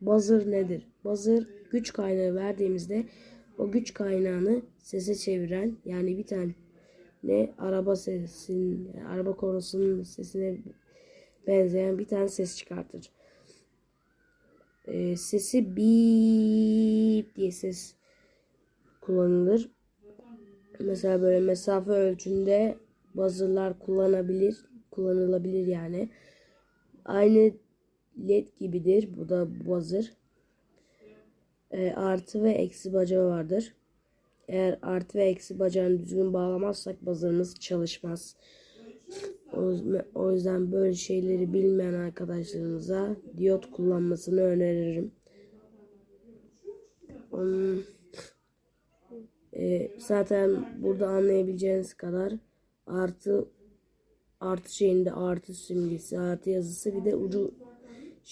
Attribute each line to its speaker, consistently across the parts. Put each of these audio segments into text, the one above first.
Speaker 1: buzzer nedir? Buzzer güç kaynağı verdiğimizde o güç kaynağını sese çeviren yani bir tane ne araba sesin araba konusunun sesine benzeyen bir tane ses çıkartır. Ee, sesi beep diye ses kullanılır. Mesela böyle mesafe ölçümünde buzzer'lar kullanabilir, kullanılabilir yani. Aynı led gibidir. Bu da buzzer. Ee, artı ve eksi bacağı vardır. Eğer artı ve eksi bacağını düzgün bağlamazsak buzzer'ımız çalışmaz. O yüzden- böyle şeyleri bilmeyen arkadaşlarımıza diyot kullanmasını öneririm. E, zaten burada anlayabileceğiniz kadar artı artı şeyinde artı simgesi, artı yazısı bir de ucu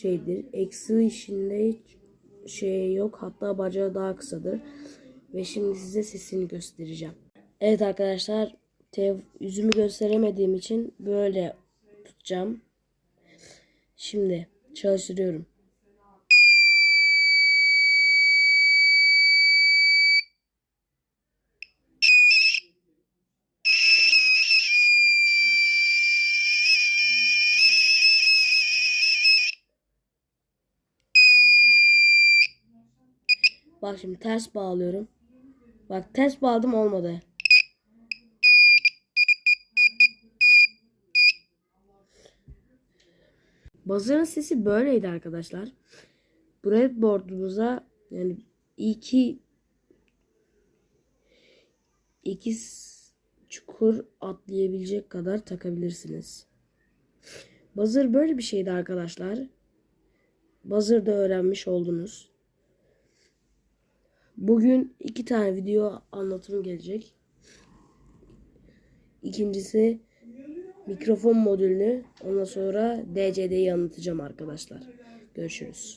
Speaker 1: şeydir. Eksi işinde hiç şey yok. Hatta bacağı daha kısadır. Ve şimdi size sesini göstereceğim. Evet arkadaşlar, yüzümü gösteremediğim için böyle tutacağım. Şimdi çalıştırıyorum. Bak şimdi ters bağlıyorum. Bak ters bağladım olmadı. Buzzer'ın sesi böyleydi arkadaşlar. Breadboard'umuza yani iki iki çukur atlayabilecek kadar takabilirsiniz. Buzzer böyle bir şeydi arkadaşlar. Buzzer'da öğrenmiş oldunuz. Bugün iki tane video anlatım gelecek. İkincisi mikrofon modülünü ondan sonra DCD'yi anlatacağım arkadaşlar. Görüşürüz.